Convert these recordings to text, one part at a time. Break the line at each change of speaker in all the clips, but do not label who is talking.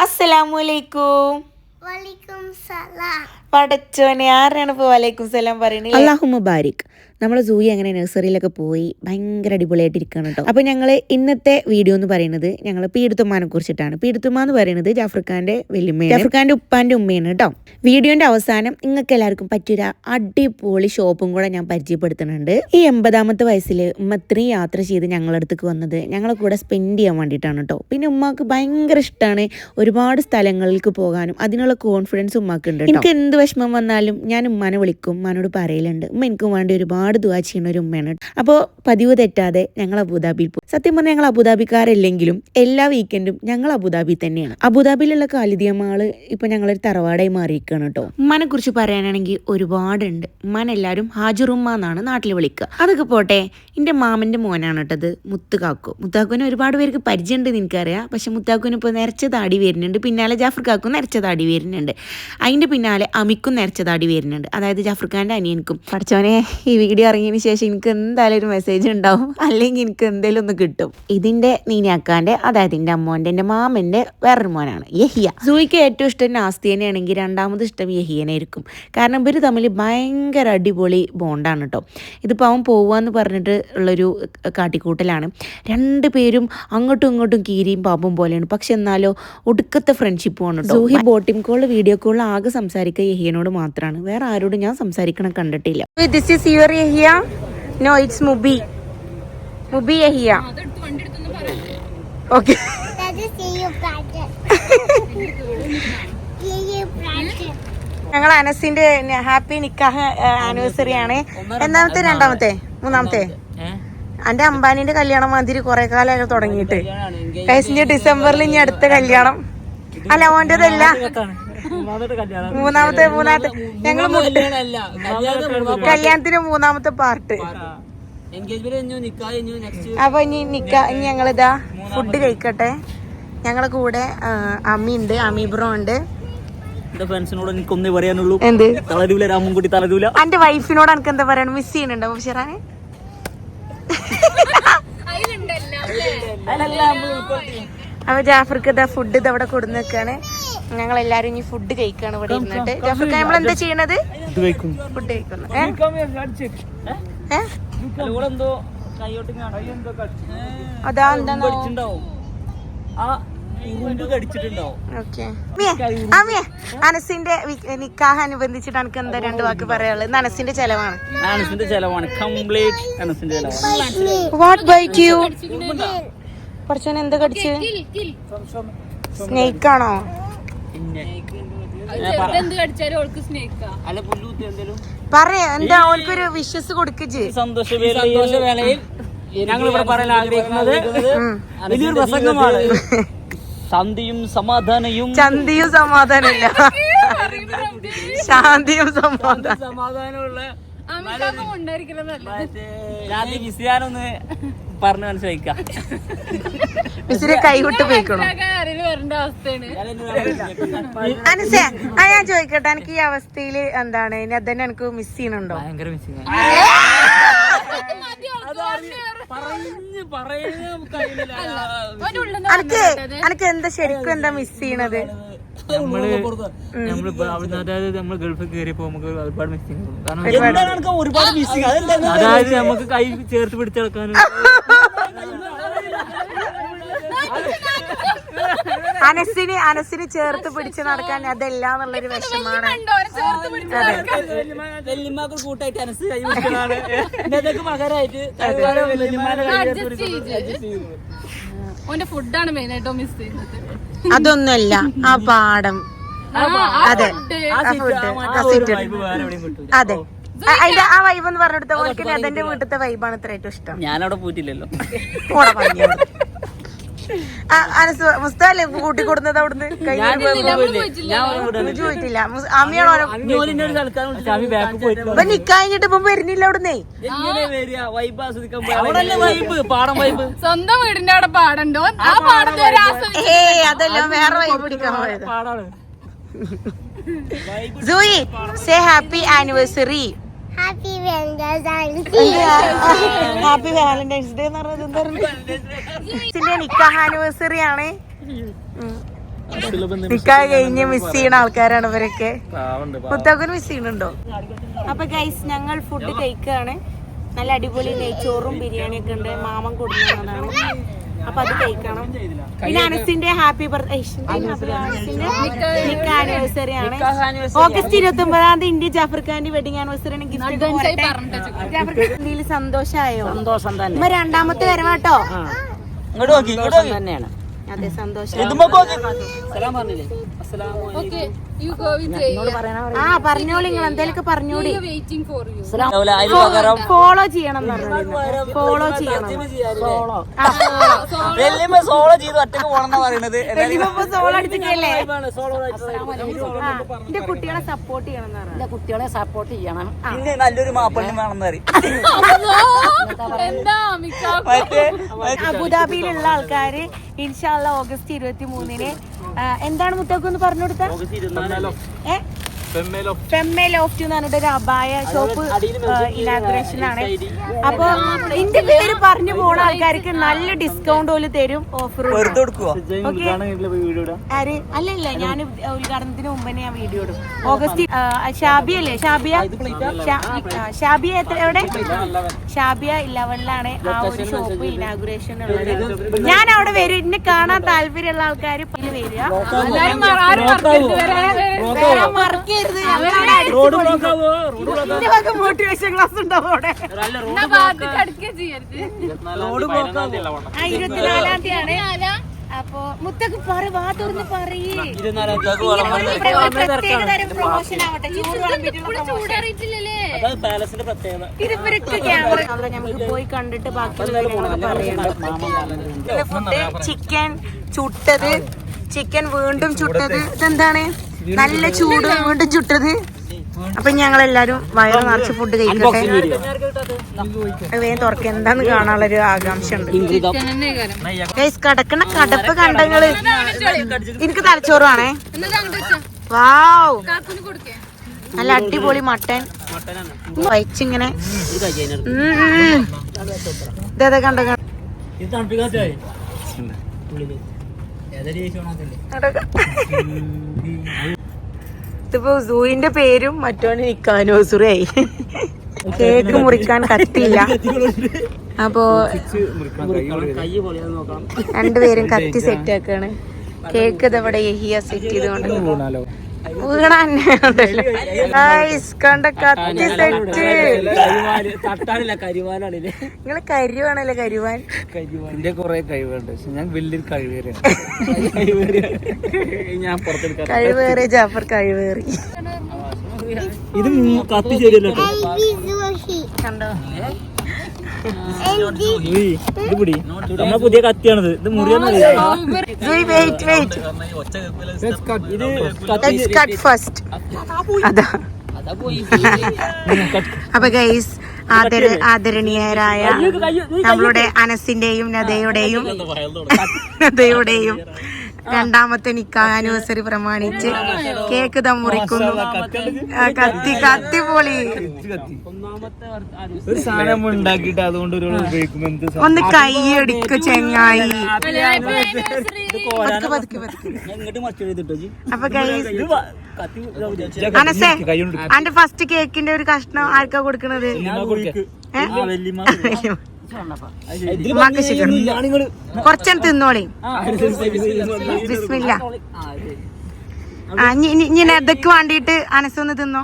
അസ്സലാമലൈക്കും പടച്ചോനെ ആരാണ് ഇപ്പോൾ വലൈക്കും സലാം പറയുന്നത്? അള്ളാഹു മുബാരിക് നമ്മൾ സൂയി അങ്ങനെ നഴ്സറിയിലൊക്കെ പോയി ഭയങ്കര അടിപൊളിയായിട്ട് ഇരിക്കുകയാണ് കേട്ടോ അപ്പോൾ ഞങ്ങൾ ഇന്നത്തെ വീഡിയോ എന്ന് പറയുന്നത് ഞങ്ങൾ പീഡിത്തുമ്മാനെ കുറിച്ചിട്ടാണ്. പീഡിത്തുമ്മ എന്ന് പറയുന്നത് ജാഫർഖാന്റെ വലിയമ്മയാണ്. ജാഫർഖാന്റെ ഉപ്പാന്റെ ഉമ്മയാണ് കേട്ടോ വീഡിയോന്റെ അവസാനം നിങ്ങൾക്ക് എല്ലാവർക്കും പറ്റിയൊരു അടിപൊളി ഷോപ്പും കൂടെ ഞാൻ പരിചയപ്പെടുത്തുന്നുണ്ട്. ഈ എൺപതാമത്തെ വയസ്സിൽ ഉമ്മ ഇത്രയും യാത്ര ചെയ്ത് ഞങ്ങളുടെ അടുത്തേക്ക് വന്നത് ഞങ്ങളെ കൂടെ സ്പെൻഡ് ചെയ്യാൻ വേണ്ടിയിട്ടാണ് കേട്ടോ പിന്നെ ഉമ്മാക്ക് ഭയങ്കര ഇഷ്ടമാണ് ഒരുപാട് സ്ഥലങ്ങളിലേക്ക് പോകാനും അതിനുള്ള കോൺഫിഡൻസ് ഉമ്മാക്കുണ്ട് എനിക്ക് എന്ത് വിഷമം വന്നാലും ഞാൻ ഉമ്മാനെ വിളിക്കും ഉമ്മാനോട് പറയലുണ്ട്. ഉമ്മ എനിക്ക് വേണ്ടി ഒരുപാട് ദുവാ ചെയ്യുന്ന ഒരു ഉമ്മയാണ്. അപ്പോൾ പതിവ് തെറ്റാതെ ഞങ്ങൾ അബുദാബിയിൽ പോയി. സത്യം പറഞ്ഞാൽ ഞങ്ങൾ അബുദാബിക്കാരല്ലെങ്കിലും എല്ലാ വീക്കെൻഡും ഞങ്ങൾ അബുദാബി തന്നെയാണ്. അബുദാബിയിലുള്ള കാലിദിയമാൾ ഇപ്പൊ ഞങ്ങളൊരു തറവാടായി മാറിയിരിക്കുകയാണ് കേട്ടോ. ഉമ്മാനെ കുറിച്ച് പറയാനാണെങ്കിൽ ഒരുപാടുണ്ട്. ഉമ്മാൻ എല്ലാവരും ഹാജറുമ്മ എന്നാണ് നാട്ടിൽ വിളിക്കുക. അതൊക്കെ പോട്ടെ എന്റെ മാമന്റെ മോനാണ് കേട്ടത് മുത്തുകാക്കു. മുത്താക്കുവിന് ഒരുപാട് പേർക്ക് പരിചയമുണ്ടെന്ന് എനിക്കറിയാം. പക്ഷെ മുത്താക്കുവിന് ഇപ്പോൾ നിരച്ച താടി വരുന്നുണ്ട് പിന്നാലെ ജാഫർ കാക്കും നിരച്ച താടി വരുന്നുണ്ട്. അതിന്റെ പിന്നാലെ അമിക്കും നിരച്ച താടി വരുന്നുണ്ട്. അതായത് ജാഫർ ഖാന്റെ അനിയനിക്കും. പഠിച്ചവനെ ഈ വീഡിയോ ഇറങ്ങിയതിന് ശേഷം എനിക്ക് എന്തായാലും ഒരു മെസ്സേജ് ഉണ്ടാവും. അല്ലെങ്കിൽ എനിക്ക് എന്തെങ്കിലും ഒന്ന് കിട്ടും. ഇതിന്റെ നീനാക്കാന്റെ അതായത് എന്റെ അമ്മോന്റെ എന്റെ മാമന്റെ വേറൊരു മോനാണ് യഹിയ. സൂയിക്ക് ഏറ്റവും ഇഷ്ടം നാസ്തിയനെ ആണെങ്കിൽ രണ്ടാമത് ഇഷ്ടം യഹിയനെ ആയിരിക്കും കാരണം ഇവർ തമ്മിൽ ഭയങ്കര അടിപൊളി ബോണ്ടാണ് കേട്ടോ ഇതിപ്പോൾ അവൻ പോവാന്ന് പറഞ്ഞിട്ട് ഉള്ളൊരു കാട്ടിക്കൂട്ടലാണ്. രണ്ട് പേരും അങ്ങോട്ടും ഇങ്ങോട്ടും കീരിയും പാമ്പും പോലെയാണ്. പക്ഷെ എന്നാലോ ഒടുക്കത്തെ ഫ്രണ്ട്ഷിപ്പുമാണ് കേട്ടോ സൂഹി ബോട്ടിംഗ് കോൾ വീഡിയോ കോൾ ആകെ സംസാരിക്കുക യഹിയനോട് മാത്രമാണ് വേറെ ആരോടും ഞാൻ സംസാരിക്കണം കണ്ടിട്ടില്ല. This is your Yahiya no it's Mubi. Mubi Yahiya okay. ഞങ്ങൾ അനസിന്റെ ഹാപ്പി നിക്കാഹ് ആനിവേഴ്സറി ആണ്. ഒന്നാമത്തെ രണ്ടാമത്തെ? മൂന്നാമത്തെ? എന്റെ അംബാനിന്റെ കല്യാണം മാതിരി കുറെ കാലം തുടങ്ങിയിട്ട്. കഴിഞ്ഞ ഡിസംബറിൽ ഇനി അടുത്ത കല്യാണം. അല്ല ഓന്റേതല്ല. മൂന്നാമത്തെ മൂന്നാമത്തെ ഞങ്ങൾ കല്യാണത്തിന് മൂന്നാമത്തെ പാർട്ട്. അപ്പൊ ഇനി നിക്ക ഇനി ഞങ്ങളിതാ ഫുഡ് കഴിക്കട്ടെ. ഞങ്ങളെ കൂടെ അമ്മി ഉണ്ട് അമ്മി ബ്രോ ഉണ്ട്.
എന്റെ ഫ്രണ്ട്സിനോട് എനിക്ക് ഒന്നേ പറയാനുള്ളൂ.
എന്ത്?
തളരൂല രാമൻകുട്ടി തളരൂല
എന്റെ വൈഫിനോട് എനിക്ക് എന്താ പറയണം മിസ് ചെയ്യുന്നുണ്ടോ ബഷീറാനെ? അപ്പൊ ജാഫർക്ക് ഇതാ ഫുഡ് ഇത് അവിടെ കൊടുന്ന് വെക്കാണ് ഞങ്ങൾ എല്ലാരും ഇനി ഫുഡ് കഴിക്കാണ് ഇവിടെ ഇരുന്നിട്ട്. ജാഫർക്ക് നമ്മൾ എന്താ ചെയ്യണത്? ഫുഡ് കഴിക്കുന്നു?
എന്തോ
അതാ അനസിന്റെ നിക്കാഹ് അനുബന്ധിച്ചിട്ട് എനിക്ക് എന്താ രണ്ട് വാക്ക് പറയാനുള്ളത്? അനസിന്റെ ചെലവാണ്.
അനസിന്റെ ചെലവാണ്. കംപ്ലീറ്റ് അനസിന്റെ ചെലവാണ്.
വാട്ട് ബൈക്ക് യു പഠിച്ചോൻ എന്താ കടിച്ച്? സ്നേക്ക് ആണോ?
പിന്നെ അല്ല പുല്ലൂത്തി എന്തേലും
പറയാ എന്താ ഓൾക്കൊരു വിശ്വസ് കൊടുക്കച്ച്
സന്തോഷ വേളയിൽ ഞങ്ങൾ ഇവിടെ പറയാൻ ആഗ്രഹിക്കുന്നത് വലിയൊരു പ്രസംഗമാണ്. ശാന്തിയും സമാധാനവും
ചന്തിയും സമാധാനമില്ല. ശാന്തിയും സമാധാനം.
സമാധാനമുള്ള വിസിയാനൊന്ന് പറഞ്ഞു മനസ്സിലാക്കാം
മിസ്സിനെ കൈവിട്ട് അവസ്ഥയാണ്. അനസേ ആ ഞാൻ ചോദിക്കട്ടെ എനിക്ക് ഈ അവസ്ഥയിൽ എന്താണ്? ഇനി അതന്നെ എനിക്ക് മിസ് ചെയ്യണുണ്ടോ
ഭയങ്കര മിസ് പറഞ്ഞു
അനക്ക് അനക്ക് എന്താ ശരിക്കും എന്താ മിസ് ചെയ്യണത്?
നമ്മൾ നമ്മളിപ്പോ അവിടുന്ന് അതായത് നമ്മൾ ഗൾഫിൽ കയറിയപ്പോ നമുക്ക് ഒരുപാട് മിസ്സിംഗ് കാരണം
ഒരുപാട് മിസ്സിംഗ്
അതായത് നമുക്ക് കൈ ചേർത്ത് പിടിച്ചെടുക്കാനും
അനസിന് അനസിന് ചേർത്ത് പിടിച്ച് നടക്കാൻ അതല്ല എന്നുള്ളൊരു വിഷമാണ്.
ഓന്റെ ഫുഡാണ് മെയിൻ ആയിട്ടോ മിസ് ചെയ്യുന്നത്.
അതൊന്നുമല്ല ആ പാടം. അതെ. അതെ. അതിന്റെ ആ വൈബ് എന്ന് പറഞ്ഞെടുത്ത ഓർക്ക് അതെന്റെ വീട്ടിലത്തെ വൈബാണ് ഇത്ര ഏറ്റവും ഇഷ്ടം?
ഞാനവിടെ പോയിട്ടില്ലല്ലോ.
അനസ് മുസ്തല്ലേ അവിടുന്ന്? ചോദിച്ചില്ല അമ്മയാണ് ഇപ്പൊ നിക്കാഞ്ഞിട്ട് ഇപ്പൊ വരുന്നില്ല അവിടുന്ന്.
സ്വന്തം വീടിന്റെ അവിടെ പാടണ്ടോ? ആ പാടത്തെ ഒരു ആസ്വദിച്ച്
ഏയ് അതല്ല വേറെ വൈബ് പിടിക്കാൻ പോയത്.
പാടാണ്.
Suyi say happy anniversary
Day.
Happy Valentine's day എന്ന് പറഞ്ഞത് എന്തായിരുന്നു ഇതിന്റെ നിക്കാഹ് ആനിവേഴ്സറി ആണ്.
നിക്കാഹ് കഴിഞ്ഞ് മിസ് ചെയ്യുന്ന ആൾക്കാരാണ് ഇവരൊക്കെ. മുത്തക്കൻ മിസ് ചെയ്യുന്നുണ്ടോ? അപ്പൊ ഗൈസ് ഞങ്ങൾ ഫുഡ് കഴിക്കുകയാണ് നല്ല അടിപൊളി നെയ്ച്ചോറും ബിരിയാണിയൊക്കെ ഉണ്ട്. മാമൻ കൊടുക്കുന്നതാണ്. അപ്പൊ അത് കഴിക്കണം. പിന്നെ അനസിന്റെ ഹാപ്പി ബർത്ത്ഡേ ആനിവേഴ്സറി ആണ്. ഓഗസ്റ്റ് ഇരുപത്തി ഒമ്പതാം തീയതി ഇന്ത്യ ജാഫർ ഖാന്റെ വെഡിങ് ആനിവേഴ്സറി ആണ് ഗിഫ്റ്റ് ജാഫർ ഖാൻ സന്തോഷമായോ
സന്തോഷം തന്നെ.
രണ്ടാമത്തെ വരവാട്ടോ.
ഇങ്ങോട്ട് നോക്കി ഇങ്ങോട്ട് തന്നെയാണ്.
അതെ സന്തോഷം. ആ പറഞ്ഞോളി നിങ്ങൾ പറഞ്ഞോളി. ഫോളോ ചെയ്യണം ഫോളോ ചെയ്യണം.
സോളോ. വെല്ലുമ്പോ സോളോ. ചെയ്ത് ഒറ്റയ്ക്ക് പോണെന്നാ പറയണത്.
സോളോ അടിച്ചിട്ടല്ലേ എന്റെ കുട്ടികളെ സപ്പോർട്ട് ചെയ്യണം
കുട്ടികളെ സപ്പോർട്ട് ചെയ്യണം. പിന്നെ നല്ലൊരു മാപ്പണ്ണി വേണമെന്ന് പറയും.
അബുദാബിയിലുള്ള ആൾക്കാര് ഓഗസ്റ്റ് ഇരുപത്തി മൂന്നിന് എന്താണ് മുത്തക്കൊന്ന് പറഞ്ഞു കൊടുത്ത? ഏ? ഫെമ്മെ ലോഫ്റ്റ് എന്ന് പറഞ്ഞിട്ട് ഒരു അബായ ഷോപ്പ് ഇനാഗ്രേഷൻ ആണ്. അപ്പൊ ഇന്റെ പേര് പറഞ്ഞു പോണ ആൾക്കാർക്ക് നല്ല ഡിസ്കൗണ്ട് പോലും തരും ഓഫർ ആര്? അല്ലല്ല ഞാൻ ഉദ്ഘാടനത്തിന് മുമ്പ് തന്നെ ഞാൻ വീഡിയോ ഇടും. ഓഗസ്റ്റ് ഷാബിയ അല്ലേ? ഷാബിയ? ഷാബിയ എത്ര എവിടെ? ഷാബിയ ഇലവനിലാണ് ആ ഒരു ഷോപ്പ് ഇനാഗ്രേഷൻ ഉള്ളത്. ഞാൻ അവിടെ വരും. എന്നെ കാണാൻ താല്പര്യമുള്ള ആൾക്കാർ വരിക.
മറക്കരുത്.
ഞങ്ങളവിടെ അടുത്ത് മോട്ടിവേഷൻ ക്ലാസ് ഉണ്ടാവും അവിടെ? തീയതിയാണ് അപ്പൊ പറ വാ തുറന്ന് പറയേ. പ്രത്യേക തരം പ്രൊമോഷൻ ആവട്ടെ.
ചൂടറിയിട്ടില്ലല്ലേ?
ക്യാമറ നമുക്ക് പോയി കണ്ടിട്ട് ബാക്കി ഫുഡ് ചിക്കൻ ചുട്ടത് ചിക്കൻ വീണ്ടും ചുട്ടത്. ഇതെന്താണ്? നല്ല ചൂട് വീണ്ടും ചുട്ടത്. അപ്പൊ ഞങ്ങൾ എല്ലാരും വയറ് നിറച്ച് ഫുഡ് കഴിക്കട്ടെ. അത് വേഗം തുറക്ക. എന്താന്ന് കാണാനുള്ളൊരു ആകാംക്ഷ ഉണ്ട് കടക്കണ കടപ്പ് കണ്ടങ്ങൾ. എനിക്ക് തലച്ചോറാണേ വാവ്. നല്ല അടിപൊളി മട്ടൻ. വയച്ചിങ്ങനെ ഇതേ കണ്ട
കണ്ട
ഇതിപ്പോ സൂയിന്റെ പേരും മറ്റോന് നിക്കാനോസുറായി കേക്ക് മുറിക്കാൻ കത്തിയില്ല. അപ്പോ രണ്ടുപേരും കത്തി സെറ്റ് ആക്കാണ്. കേക്ക് ഇതവിടെ യഹിയ സെറ്റ് കണ്ട കത്തി സെറ്റ്. നിങ്ങൾ കരുവാണല്ലേ കരുവാൻ
എന്റെ കൊറേ കഴിവുണ്ട് പക്ഷെ ഞാൻ വലിയൊരു കഴിവേറിയാണ്
ഞാൻ പുറത്തെടുക്കാം
കഴിവേറി ജാഫർ കഴിവേറി.
ഇത് കത്തി ശരിയല്ലോ?
കണ്ടോ?
നമ്മളെ പുതിയ കത്തിയാണിത്. ഇത് മുറിയാന്ന്
സൂയി വെയിറ്റ് വെയിറ്റ്
ഇത്
ലെറ്റ്സ് ഫസ്റ്റ് അതാ അപ്പൊ ഗൈസ് ആദര ആദരണീയരായ നമ്മളുടെ അനസിന്റെയും നദയുടെയും നദയുടെയും രണ്ടാമത്തെ നിക്കാ ആനിവേഴ്സറി പ്രമാണിച്ച്. കേക്ക് ദം മുറിക്കുന്നു. ആ, കത്തി കത്തി പൊളി.
ഒരു സാധനം ഉണ്ടാക്കിയിട്ട് അതുകൊണ്ട് ഒരു ഉപയോഗിക്കുമ്പോ എന്ത്
ഒന്ന് കൈയടിക്കു ചെങ്ങായി. അപ്പൊ അനസേ അന്റെ ഫസ്റ്റ് കേക്കിന്റെ ഒരു കഷ്ണം ആർക്കാ കൊടുക്കണത്? ഏ? കുറച്ചെണ്ണം തിന്നോളി ബിസ്മില്ല ഇനി ഇതൊക്കെ വേണ്ടിയിട്ട് അനസൊന്ന് തിന്നോ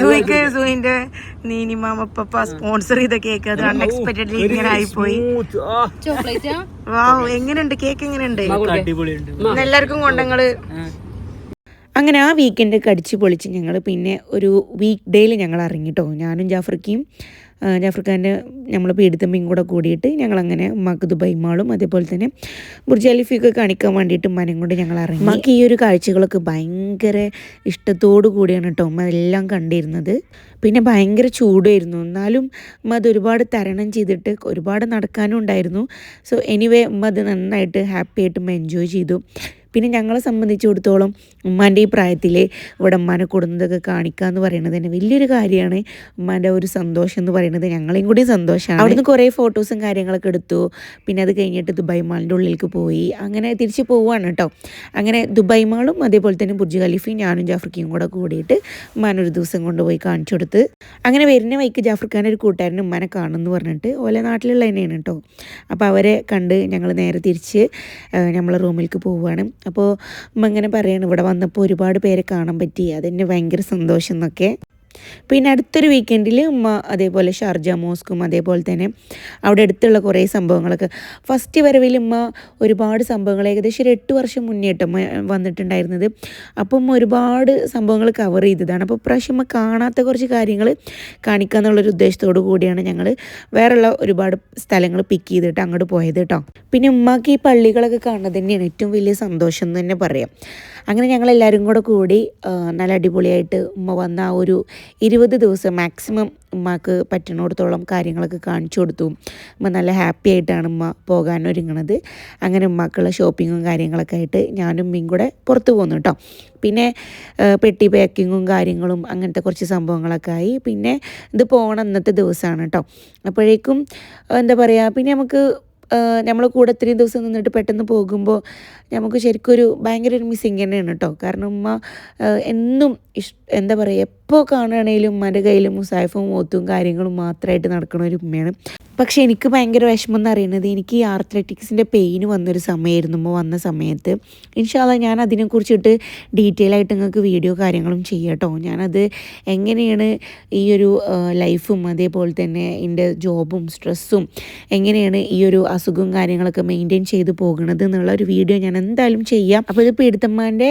സൂയിക്ക് സൂയിന്റെ നീനിമാമപ്പ സ്പോൺസർ ചെയ്ത കേക്ക് അത് അൺഎക്സ്പെക്ടഡ്ലി ഇങ്ങനെ ആയിപ്പോയി
ചോക്ലേറ്റാ
വാവ് എങ്ങനെയുണ്ട്? കേക്ക് എങ്ങനെയുണ്ട്? എല്ലാവർക്കും കൊണ്ടങ്ങൾ. അങ്ങനെ ആ വീക്കെൻഡ് കടിച്ച് പൊളിച്ച് ഞങ്ങൾ പിന്നെ ഒരു വീക്ക് ഡേയിൽ ഞങ്ങൾ ഇറങ്ങിട്ടോ ഞാനും ജാഫർക്കയും ആ, ജാഫർ ഖാന്റെ നമ്മൾ പീഡിതമ്മയും കൂടെ കൂടിയിട്ട് ഞങ്ങളങ്ങനെ ഉമ്മാക്ക് ദുബായ് മാളും അതേപോലെ തന്നെ ബുർജ് അലിഫിയൊക്കെ കാണിക്കാൻ വേണ്ടിയിട്ട് മനം കൊണ്ട് ഞങ്ങൾ ഇറങ്ങി. ഉമ്മാക്ക് ഈ ഒരു കാഴ്ചകളൊക്കെ ഭയങ്കര ഇഷ്ടത്തോടു കൂടിയാണ് കേട്ടോ ഉമ്മ എല്ലാം കണ്ടിരുന്നത്. പിന്നെ ഭയങ്കര ചൂടായിരുന്നു. എന്നാലും ഉമ്മ അത് ഒരുപാട് തരണം ചെയ്തിട്ട് ഒരുപാട് നടക്കാനും ഉണ്ടായിരുന്നു. സോ എനിവേ ഉമ്മ അത് നന്നായിട്ട് ഹാപ്പി ആയിട്ട് ഉമ്മ എൻജോയ് ചെയ്തു.
പിന്നെ ഞങ്ങളെ സംബന്ധിച്ചിടത്തോളം ഉമ്മാന്റെ ഈ പ്രായത്തിൽ ഇവിടെ ഉമ്മാനെ കൊടുന്നതൊക്കെ കാണിക്കുക എന്ന് പറയുന്നത് തന്നെ വലിയൊരു കാര്യമാണ്. ഉമ്മാന്റെ ഒരു സന്തോഷം എന്ന് പറയുന്നത് ഞങ്ങളെയും കൂടി സന്തോഷമാണ്. അവിടുന്ന് കുറേ ഫോട്ടോസും കാര്യങ്ങളൊക്കെ എടുത്തു. പിന്നെ അത് കഴിഞ്ഞിട്ട് ദുബായ് മാളിന്റെ ഉള്ളിലേക്ക് പോയി. അങ്ങനെ തിരിച്ച് പോവുകയാണ് കേട്ടോ. അങ്ങനെ ദുബായ് മാളും അതേപോലെ തന്നെ ബുർജ് ഖലീഫയും ഞാനും ജാഫ്രിക്കയും കൂടെ കൂടിയിട്ട് ഉമ്മാൻ ഒരു ദിവസം കൊണ്ടുപോയി കാണിച്ചു കൊടുത്ത്. അങ്ങനെ വരുന്ന വൈക്ക് ജാഫർ ഖാൻ ഒരു കൂട്ടുകാരൻ ഉമ്മാനെ കാണുമെന്ന് പറഞ്ഞിട്ട് ഓലെ നാട്ടിലുള്ള തന്നെയാണ് കേട്ടോ. അപ്പോൾ അവരെ കണ്ട് ഞങ്ങൾ നേരെ തിരിച്ച് നമ്മളെ റൂമിലേക്ക് പോവുകയാണ് അപ്പോൾ ഉമ്മ ഇങ്ങനെ പറയാണ് ഇവിടെ വന്നപ്പോൾ ഒരുപാട് പേരെ കാണാൻ പറ്റി. അതെന്നെ ഭയങ്കര സന്തോഷം എന്നൊക്കെ. പിന്നെ അടുത്തൊരു വീക്കെൻഡിൽ ഉമ്മ അതേപോലെ ഷാർജ മോസ്കും അതേപോലെ തന്നെ അവിടെ അടുത്തുള്ള കുറേ സംഭവങ്ങളൊക്കെ. ഫസ്റ്റ് വരവിൽ ഉമ്മ ഒരുപാട് സംഭവങ്ങൾ ഏകദേശം ഒരു എട്ട് വർഷം മുന്നേ കേട്ടോ ഉമ്മ വന്നിട്ടുണ്ടായിരുന്നത്. അപ്പം ഉമ്മ ഒരുപാട് സംഭവങ്ങൾ കവർ ചെയ്തതാണ്. അപ്പോൾ പ്രാവശ്യം ഉമ്മ കാണാത്ത കുറച്ച് കാര്യങ്ങൾ കാണിക്കുക എന്നുള്ളൊരു ഉദ്ദേശത്തോടു കൂടിയാണ് ഞങ്ങൾ വേറെയുള്ള ഒരുപാട് സ്ഥലങ്ങൾ പിക്ക് ചെയ്തിട്ട് അങ്ങോട്ട് പോയത് കേട്ടോ. പിന്നെ ഉമ്മാക്ക് ഈ പള്ളികളൊക്കെ കാണുന്നത് തന്നെയാണ് ഏറ്റവും വലിയ സന്തോഷം എന്ന് തന്നെ പറയാം. അങ്ങനെ ഞങ്ങൾ ഞങ്ങളെല്ലാവരും കൂടെ കൂടി നല്ല അടിപൊളിയായിട്ട് ഉമ്മ വന്ന ആ ഒരു ഇരുപത് ദിവസം മാക്സിമം ഉമ്മാക്ക് പറ്റണോടത്തോളം കാര്യങ്ങളൊക്കെ കാണിച്ചു കൊടുത്തു. ഉമ്മ നല്ല ഹാപ്പി ആയിട്ടാണ് ഉമ്മ പോകാൻ ഒരുങ്ങണത്. അങ്ങനെ ഉമ്മാക്കുള്ള ഷോപ്പിങ്ങും കാര്യങ്ങളൊക്കെ ആയിട്ട് ഞാനും ഉമ്മയും കൂടെ പുറത്ത് പോകുന്നു കേട്ടോ പിന്നെ പെട്ടി പാക്കിങ്ങും കാര്യങ്ങളും അങ്ങനത്തെ കുറച്ച് സംഭവങ്ങളൊക്കെ ആയി. പിന്നെ ഇത് പോകണ അന്നത്തെ ദിവസമാണ് കേട്ടോ അപ്പോഴേക്കും എന്താ പറയുക പിന്നെ നമുക്ക് നമ്മൾ കൂടെ ഇത്രയും ദിവസം നിന്നിട്ട് പെട്ടെന്ന് പോകുമ്പോൾ നമുക്ക് ശരിക്കും ഒരു ഭയങ്കര ഒരു മിസ്സിങ് തന്നെയാണ് കേട്ടോ കാരണം ഉമ്മ എന്നും ഇഷ് എന്താ പറയുക എപ്പോൾ കാണുകയാണെങ്കിലും ഉമ്മാന്റെ കയ്യിൽ മുസാഫും മൂത്തും കാര്യങ്ങളും മാത്രമായിട്ട് നടക്കുന്ന ഒരു ഉമ്മയാണ്. പക്ഷേ എനിക്ക് ഭയങ്കര വിഷമം എന്ന് അറിയുന്നത് എനിക്ക് ഈ ആർത്രറ്റിക്സിന്റെ പെയിൻ വന്നൊരു സമയമായിരുന്നു. ഉമ്മ വന്ന സമയത്ത് ഇൻഷാല്ല ഞാൻ അതിനെക്കുറിച്ചിട്ട് ഡീറ്റെയിൽ ആയിട്ട് നിങ്ങൾക്ക് വീഡിയോ കാര്യങ്ങളും ചെയ്യട്ടോ ഞാനത് എങ്ങനെയാണ് ഈ ഒരു ലൈഫും അതേപോലെ തന്നെ എന്റെ ജോബും സ്ട്രെസ്സും എങ്ങനെയാണ് ഈ ഒരു അസുഖവും കാര്യങ്ങളൊക്കെ മെയിന്റെയിൻ ചെയ്ത് പോകുന്നത് എന്നുള്ള ഒരു വീഡിയോ ഞാൻ എന്തായാലും ചെയ്യാം. അപ്പോൾ ഇത് പീഡിത്തമ്മാന്റെ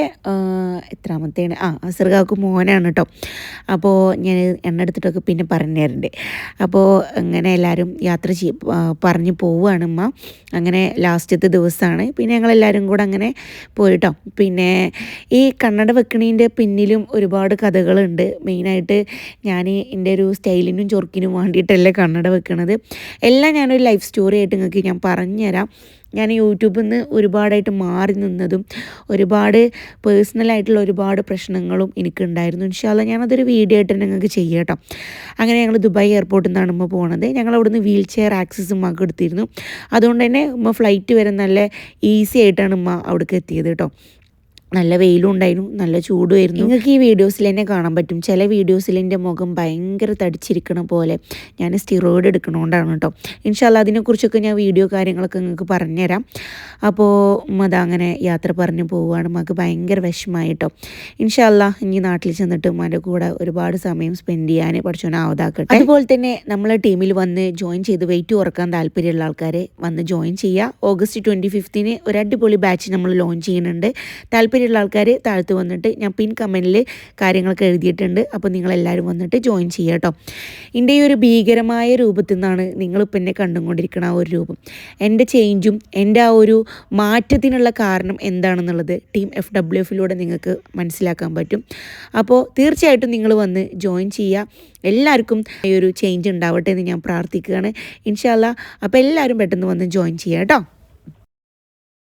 എത്രാമത്തെയാണ് ആ അസർഗാക്ക് മോനാണ് കേട്ടോ അപ്പോൾ ഞാൻ എണ്ണ എടുത്തിട്ടൊക്കെ പിന്നെ പറഞ്ഞു തരണ്ട് അപ്പോൾ അങ്ങനെ എല്ലാവരും യാത്ര ചെയ്യും പറഞ്ഞ് പോവുകയാണ് ഉമ്മ. അങ്ങനെ ലാസ്റ്റത്തെ ദിവസമാണ്. പിന്നെ ഞങ്ങളെല്ലാവരും കൂടെ അങ്ങനെ പോയിട്ടോ പിന്നെ ഈ കണ്ണട വെക്കണീന്റെ പിന്നിലും ഒരുപാട് കഥകളുണ്ട്. മെയിനായിട്ട് ഞാൻ എന്റെ ഒരു സ്റ്റൈലിനും ചൊറുക്കിനും വേണ്ടിയിട്ടല്ലേ കണ്ണട വെക്കണത്. എല്ലാം ഞാനൊരു ലൈഫ് സ്റ്റോറി ആയിട്ട് നിങ്ങൾക്ക് ഞാൻ പറഞ്ഞുതരാം. ഞാൻ യൂട്യൂബിൽ നിന്ന് ഒരുപാടായിട്ട് മാറി നിന്നതും ഒരുപാട് പേഴ്സണലായിട്ടുള്ള ഒരുപാട് പ്രശ്നങ്ങളും എനിക്കുണ്ടായിരുന്നു. ഇൻഷാല്ല ഞാനതൊരു വീഡിയോ ആയിട്ട് ഞങ്ങൾക്ക് ചെയ്യാം അങ്ങനെ ഞങ്ങൾ ദുബായ് എയർപോർട്ടിൽ നിന്നാണ് ഉമ്മ പോണത്. ഞങ്ങൾ അവിടുന്ന് വീൽ ചെയർ ആക്സസ് ഉമ്മക്ക് എടുത്തിരുന്നു. അതുകൊണ്ട് തന്നെ ഉമ്മ ഫ്ലൈറ്റ് വരെ നല്ല ഈസി ആയിട്ടാണ് ഉമ്മ അവിടേക്ക് എത്തിയത് കേട്ടോ നല്ല വെയിലും ഉണ്ടായിരുന്നു നല്ല ചൂടുമായിരുന്നു. നിങ്ങൾക്ക് ഈ വീഡിയോസിൽ തന്നെ കാണാൻ പറ്റും. ചില വീഡിയോസിൽ എന്റെ മുഖം ഭയങ്കര തടിച്ചിരിക്കണ പോലെ ഞാൻ സ്റ്റിറോയിഡ് എടുക്കണോണ്ടാണ് കേട്ടോ ഇൻഷാല്ല അതിനെക്കുറിച്ചൊക്കെ ഞാൻ വീഡിയോ കാര്യങ്ങളൊക്കെ നിങ്ങൾക്ക് പറഞ്ഞുതരാം. അപ്പോൾ അതങ്ങനെ അങ്ങനെ യാത്ര പറഞ്ഞു പോവുകയാണ്. മക്ക് ഭയങ്കര വിഷമമായി കേട്ടോ ഇൻഷാല്ല ഇനി നാട്ടിൽ ചെന്നിട്ട് ഉമ്മാന്റെ കൂടെ ഒരുപാട് സമയം സ്പെൻഡ് ചെയ്യാൻ പഠിച്ചോനെ ആവതാക്കട്ടെ. അതുപോലെ തന്നെ നമ്മളെ ടീമിൽ വന്ന് ജോയിൻ ചെയ്ത് വെയിറ്റ് കുറയ്ക്കാൻ താല്പര്യമുള്ള ആൾക്കാരെ വന്ന് ജോയിൻ ചെയ്യുക. ഓഗസ്റ്റ് ട്വന്റി ഫിഫ്തിന് ഒരു അടിപൊളി ബാച്ച് നമ്മൾ ലോഞ്ച് ചെയ്യുന്നുണ്ട്. താല്പര്യമുള്ള ആൾക്കാർ താഴ്ത്ത് വന്നിട്ട് ഞാൻ പിൻ കമന്റിൽ കാര്യങ്ങളൊക്കെ എഴുതിയിട്ടുണ്ട്. അപ്പോൾ നിങ്ങളെല്ലാവരും വന്നിട്ട് ജോയിൻ ചെയ്യുക കേട്ടോ എന്റെ ഈ ഒരു ഭീകരമായ രൂപത്തിൽ നിന്നാണ് നിങ്ങളിപ്പോൾ എന്നെ കണ്ടുകൊണ്ടിരിക്കുന്ന ആ ഒരു രൂപം. എന്റെ ചേഞ്ചും എന്റെ ആ ഒരു മാറ്റത്തിനുള്ള കാരണം എന്താണെന്നുള്ളത് ടീം എഫ് ഡബ്ല്യു എഫിലൂടെ നിങ്ങൾക്ക് മനസ്സിലാക്കാൻ പറ്റും. അപ്പോൾ തീർച്ചയായിട്ടും നിങ്ങൾ വന്ന് ജോയിൻ ചെയ്യുക. എല്ലാവർക്കും ഈ ഒരു ചേഞ്ച് ഉണ്ടാവട്ടെ എന്ന് ഞാൻ പ്രാർത്ഥിക്കുകയാണ്. ഇൻഷാല്ല അപ്പോൾ എല്ലാവരും പെട്ടെന്ന് വന്ന് ജോയിൻ ചെയ്യാം കേട്ടോ